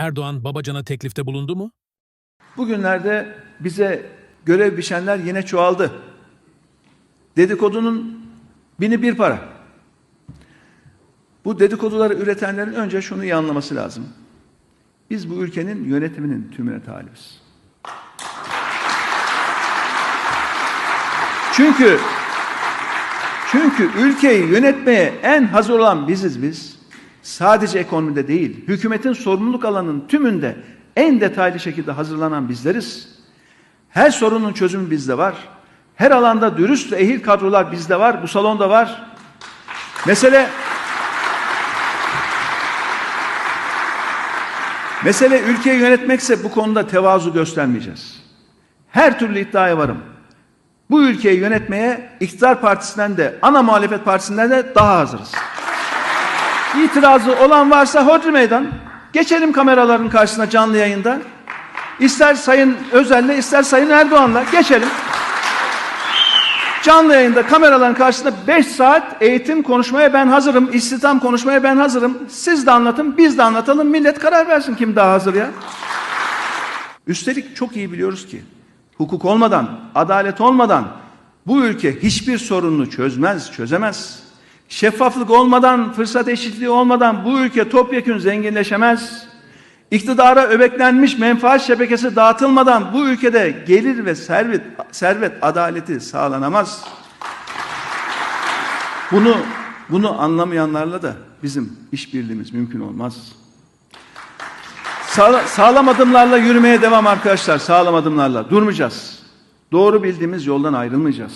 Erdoğan Babacan'a teklifte bulundu mu? Bugünlerde bize görev biçenler yine çoğaldı. Dedikodunun bini bir para. Bu dedikoduları üretenlerin önce şunu iyi anlaması lazım. Biz bu ülkenin yönetiminin tümüne talibiz. Çünkü çünkü ülkeyi yönetmeye en hazır olan biziz biz. Sadece ekonomide değil, hükümetin sorumluluk alanının tümünde en detaylı şekilde hazırlanan bizleriz. Her sorunun çözümü bizde var. Her alanda dürüst ve ehil kadrolar bizde var, bu salonda var. Mesele Mesele ülkeyi yönetmekse bu konuda tevazu göstermeyeceğiz. Her türlü iddiaya varım. Bu ülkeyi yönetmeye iktidar partisinden de ana muhalefet partisinden de daha hazırız. İtirazı olan varsa hodri meydan. Geçelim kameraların karşısına canlı yayında. İster Sayın Özel'le ister Sayın Erdoğan'la geçelim. Canlı yayında kameraların karşısında 5 saat eğitim konuşmaya ben hazırım. İstihdam konuşmaya ben hazırım. Siz de anlatın, biz de anlatalım. Millet karar versin kim daha hazır ya. Üstelik çok iyi biliyoruz ki hukuk olmadan, adalet olmadan bu ülke hiçbir sorununu çözmez, çözemez. Şeffaflık olmadan, fırsat eşitliği olmadan bu ülke topyekün zenginleşemez. İktidara öbeklenmiş menfaat şebekesi dağıtılmadan bu ülkede gelir ve servet, servet adaleti sağlanamaz. Bunu bunu anlamayanlarla da bizim işbirliğimiz mümkün olmaz. Sağla, sağlam adımlarla yürümeye devam arkadaşlar. Sağlam adımlarla durmayacağız. Doğru bildiğimiz yoldan ayrılmayacağız.